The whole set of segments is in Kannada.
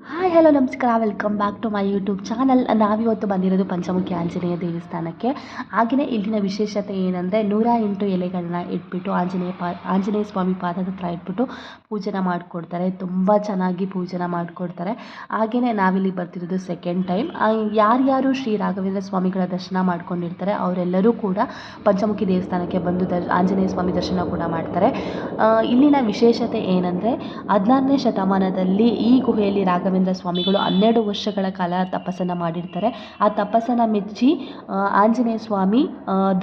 हाँ ಹಾಯ್ ಹಲೋ, ನಮಸ್ಕಾರ. Welcome back to my YouTube channel ನಾವಿವತ್ತು ಬಂದಿರೋದು ಪಂಚಮುಖಿ ಆಂಜನೇಯ ದೇವಸ್ಥಾನಕ್ಕೆ. ಹಾಗೆಯೇ ಇಲ್ಲಿನ ವಿಶೇಷತೆ ಏನಂದರೆ ನೂರ ಎಂಟು ಎಲೆಗಳನ್ನ ಇಟ್ಬಿಟ್ಟು ಆಂಜನೇಯ ಪಾ, ಆಂಜನೇಯ ಸ್ವಾಮಿ ಪಾದದ ಹತ್ರ ಇಟ್ಬಿಟ್ಟು ಪೂಜೆನ ಮಾಡಿಕೊಡ್ತಾರೆ. ತುಂಬ ಚೆನ್ನಾಗಿ ಪೂಜೆನ ಮಾಡಿಕೊಡ್ತಾರೆ. ಹಾಗೆಯೇ ನಾವಿಲ್ಲಿ ಬರ್ತಿರೋದು ಸೆಕೆಂಡ್ ಟೈಮ್ ಯಾರ್ಯಾರು ಶ್ರೀ ರಾಘವೇಂದ್ರ ಸ್ವಾಮಿಗಳ ದರ್ಶನ ಮಾಡ್ಕೊಂಡಿರ್ತಾರೆ, ಅವರೆಲ್ಲರೂ ಕೂಡ ಪಂಚಮುಖಿ ದೇವಸ್ಥಾನಕ್ಕೆ ಬಂದು ಆಂಜನೇಯ ಸ್ವಾಮಿ ದರ್ಶನ ಕೂಡ ಮಾಡ್ತಾರೆ. ಇಲ್ಲಿನ ವಿಶೇಷತೆ ಏನಂದರೆ ಹದಿನಾರನೇ ಶತಮಾನದಲ್ಲಿ ಈ ಗುಹೆಯಲ್ಲಿ ರಾಘವೇಂದ್ರ ಸ್ವಾಮಿಗಳು ಹನ್ನೆರಡು ವರ್ಷಗಳ ಕಾಲ ತಪಸ್ಸನ್ನು ಮಾಡಿರ್ತಾರೆ. ಆ ತಪಸ್ಸನ್ನು ಮೆಚ್ಚಿ ಆಂಜನೇಯ ಸ್ವಾಮಿ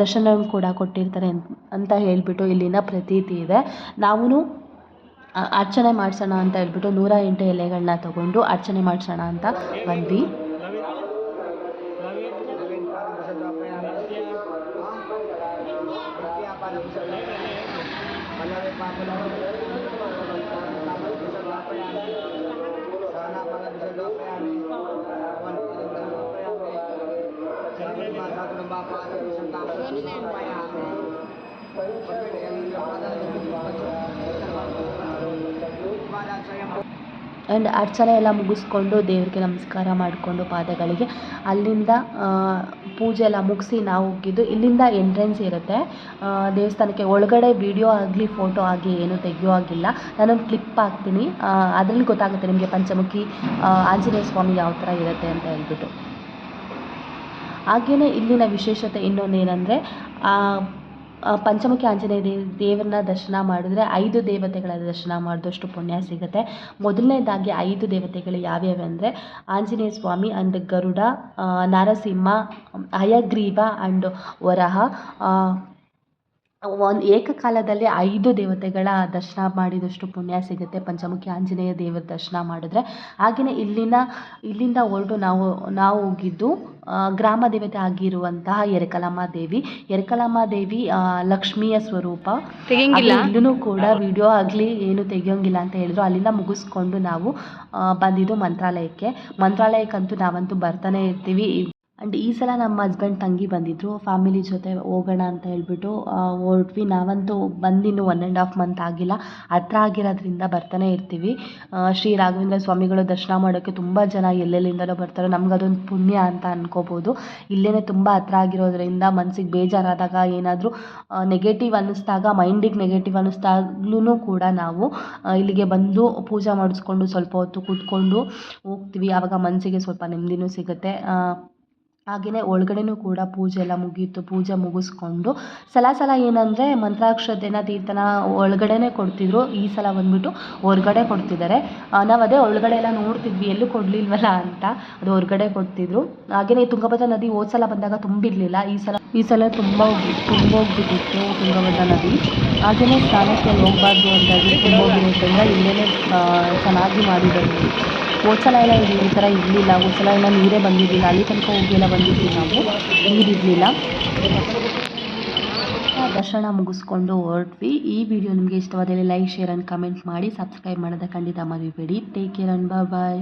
ದರ್ಶನ ಕೂಡ ಕೊಟ್ಟಿರ್ತಾರೆ ಅಂತ ಹೇಳಿಬಿಟ್ಟು ಇಲ್ಲಿನ ಪ್ರತೀತಿ ಇದೆ. ನಾವು ಅರ್ಚನೆ ಮಾಡಿಸೋಣ ಅಂತ ಹೇಳ್ಬಿಟ್ಟು ನೂರ ಎಂಟು ಎಲೆಗಳನ್ನ ತಗೊಂಡು ಅರ್ಚನೆ ಮಾಡಿಸೋಣ ಅಂತ ಬಂದ್ವಿ. ಆ್ಯಂಡ್ ಅರ್ಚನೆ ಎಲ್ಲ ಮುಗಿಸ್ಕೊಂಡು ದೇವರಿಗೆ ನಮಸ್ಕಾರ ಮಾಡಿಕೊಂಡು ಪಾದಗಳಿಗೆ. ಅಲ್ಲಿಂದ ಪೂಜೆ ಎಲ್ಲ ಮುಗಿಸಿ ನಾವು ಹೋಗಿದ್ದು. ಇಲ್ಲಿಂದ ಎಂಟ್ರೆನ್ಸ್ ಇರುತ್ತೆ. ದೇವಸ್ಥಾನಕ್ಕೆ ಒಳಗಡೆ ವಿಡಿಯೋ ಆಗಲಿ ಫೋಟೋ ಆಗಲಿ ಏನು ತೆಗಿಯೋ ಆಗಿಲ್ಲ ನಾನೊಂದು ಕ್ಲಿಪ್ ಹಾಕ್ತೀನಿ. ಅದರಲ್ಲಿ ಗೊತ್ತಾಗುತ್ತೆ ನಿಮಗೆ ಪಂಚಮುಖಿ ಆಂಜನೇಯ ಸ್ವಾಮಿ ಯಾವ ಥರ ಇರುತ್ತೆ ಅಂತ ಹೇಳ್ಬಿಟ್ಟು. ಹಾಗೆಯೇ ಇಲ್ಲಿನ ವಿಶೇಷತೆ ಇನ್ನೊಂದು ಏನಂದರೆ ಪಂಚಮುಖಿ ಆಂಜನೇಯ ದೇವ್, ದೇವರನ್ನ ದರ್ಶನ ಮಾಡಿದ್ರೆ ಐದು ದೇವತೆಗಳ ದರ್ಶನ ಮಾಡಿದಷ್ಟು ಪುಣ್ಯ ಸಿಗುತ್ತೆ. ಮೊದಲನೇದಾಗಿ ಐದು ದೇವತೆಗಳು ಯಾವ್ಯಾವು ಅಂದರೆ ಆಂಜನೇಯ ಸ್ವಾಮಿ ಆ್ಯಂಡ್ ಗರುಡ ನರಸಿಂಹ, ಹಯಗ್ರೀವ ಆ್ಯಂಡ್ ವರಹ ಒಂದು ಏಕಕಾಲದಲ್ಲಿ ಐದು ದೇವತೆಗಳ ದರ್ಶನ ಮಾಡಿದಷ್ಟು ಪುಣ್ಯ ಸಿಗುತ್ತೆ. ಪಂಚಮುಖಿ ಆಂಜನೇಯ ದೇವರ ದರ್ಶನ ಮಾಡಿದ್ರೆ. ಹಾಗೆಯೇ ಇಲ್ಲಿನ ಇಲ್ಲಿಂದ ಹೊರಟು ನಾವು ನಾವು ಹೋಗಿದ್ದು ಗ್ರಾಮ ದೇವತೆ ಆಗಿರುವಂತಹ ಎರಕಲಮ್ಮ ದೇವಿ. ಎರಕಲಮ್ಮ ದೇವಿ ಲಕ್ಷ್ಮಿಯ ಸ್ವರೂಪ. ತೆಗಿಯಂಗಿಲ್ಲ? ಇಲ್ಲೂ ಕೂಡ ವಿಡಿಯೋ ಆಗಲಿ ಏನು ತೆಗಿಯೋಂಗಿಲ್ಲ ಅಂತ ಹೇಳಿದ್ರು. ಅಲ್ಲಿಂದ ಮುಗಿಸ್ಕೊಂಡು ನಾವು ಬಂದಿದ್ದು ಮಂತ್ರಾಲಯಕ್ಕೆ. ಮಂತ್ರಾಲಯಕ್ಕಂತೂ ನಾವಂತೂ ಬರ್ತಾನೆ ಇರ್ತೀವಿ. ಆ್ಯಂಡ್ ಈ ಸಲ ನಮ್ಮ ಹಸ್ಬೆಂಡ್ ತಂಗಿ ಬಂದಿದ್ದರು ಫ್ಯಾಮಿಲಿ ಜೊತೆ ಹೋಗೋಣ ಅಂತ ಹೇಳ್ಬಿಟ್ಟು ಹೊರಟ್ವಿ ನಾವಂತೂ ಬಂದಿನ್ನು ಒನ್ ಆ್ಯಂಡ್ ಹಾಫ್ ಮಂತ್ ಆಗಿಲ್ಲ. ಹತ್ರ ಆಗಿರೋದ್ರಿಂದ ಬರ್ತಾನೆ ಇರ್ತೀವಿ. ಶ್ರೀ ರಾಘವೇಂದ್ರ ಸ್ವಾಮಿಗಳು ದರ್ಶನ ಮಾಡೋಕ್ಕೆ ತುಂಬ ಜನ ಎಲ್ಲೆಲ್ಲಿಂದಲೋ ಬರ್ತಾರೆ. ನಮ್ಗೆ ಅದೊಂದು ಪುಣ್ಯ ಅಂತ ಅನ್ಕೋಬೋದು. ಇಲ್ಲೇ ತುಂಬ ಹತ್ರ ಆಗಿರೋದ್ರಿಂದ ಮನ್ಸಿಗೆ ಬೇಜಾರಾದಾಗ ಏನಾದರೂ ನೆಗೆಟಿವ್ ಅನ್ನಿಸ್ದಾಗ ಮೈಂಡಿಗೆ ನೆಗೆಟಿವ್ ಅನ್ನಿಸ್ದಾಗ್ಲೂ ಕೂಡ ನಾವು ಇಲ್ಲಿಗೆ ಬಂದು ಪೂಜೆ ಮಾಡಿಸ್ಕೊಂಡು ಸ್ವಲ್ಪ ಹೊತ್ತು ಕೂತ್ಕೊಂಡು ಹೋಗ್ತೀವಿ. ಆವಾಗ ಮನಸ್ಸಿಗೆ ಸ್ವಲ್ಪ ನೆಮ್ಮದಿನೂ ಸಿಗುತ್ತೆ. ಹಾಗೆಯೇ ಒಳಗಡೆನೂ ಕೂಡ ಪೂಜೆ ಎಲ್ಲ ಮುಗೀತು, ಪೂಜೆ ಮುಗಿಸ್ಕೊಂಡು. ಸಲ ಸಲ ಏನಂದರೆ ಮಂತ್ರಾಕ್ಷತೆನ ತೀರ್ಥನ ಒಳಗಡೆನೇ ಕೊಡ್ತಿದ್ರು. ಈ ಸಲ ಬಂದ್ಬಿಟ್ಟು ಹೊರ್ಗಡೆ ಕೊಡ್ತಿದ್ದಾರೆ. ನಾವು ಅದೇ ಒಳಗಡೆ ಎಲ್ಲ ನೋಡ್ತಿದ್ವಿ, ಎಲ್ಲೂ ಕೊಡಲಿಲ್ವಲ್ಲ ಅಂತ. ಅದು ಹೊರ್ಗಡೆ ಕೊಡ್ತಿದ್ರು. ಹಾಗೆಯೇ ತುಂಗಭದ್ರಾ ನದಿ ಹೋದ ಸಲ ಬಂದಾಗ ತುಂಬಿರಲಿಲ್ಲ. ಈ ಸಲ ಈ ಸಲ ತುಂಬ ಹೋಗ್ಬಿಟ್ಟಿತ್ತು ತುಂಗಭದ್ರಾ ನದಿ. ಹಾಗೆಯೇ ಸ್ನಾನಕ್ಕೆ ಹೋಗಬಾರ್ದು ಅಂತ ಹೇಳಿ ತುಂಬೋಗಿರೋದ್ರಿಂದ ಇಲ್ಲೇ ಚೆನ್ನಾಗಿ ಮಾಡಿದ್ದಾರೆ. ಹೋದ ಸಲ ಎಲ್ಲ ಇಲ್ಲಿ ಈ ಥರ ಇರಲಿಲ್ಲ. ಹೋದ ಸಲ ಎಲ್ಲ ನೀರೇ ಬಂದಿರಲಿಲ್ಲ. ಅಲ್ಲಿ ತನಕ ಹೋಗಿ ಎಲ್ಲ ಬಂದಿದ್ವಿ ನಾವು. ನೀರಿರಲಿಲ್ಲ. ದರ್ಶನ ಮುಗಿಸ್ಕೊಂಡು ಹೊರಟ್ವಿ. ಈ ವಿಡಿಯೋ ನಿಮಗೆ ಇಷ್ಟವಾದಲ್ಲಿ ಲೈಕ್ ಶೇರ್ ಆ್ಯಂಡ್ ಕಮೆಂಟ್ ಮಾಡಿ ಸಬ್ಸ್ಕ್ರೈಬ್ ಮಾಡೋದ ಖಂಡಿತ ಮರಿಬೇಡಿ. Take care and bye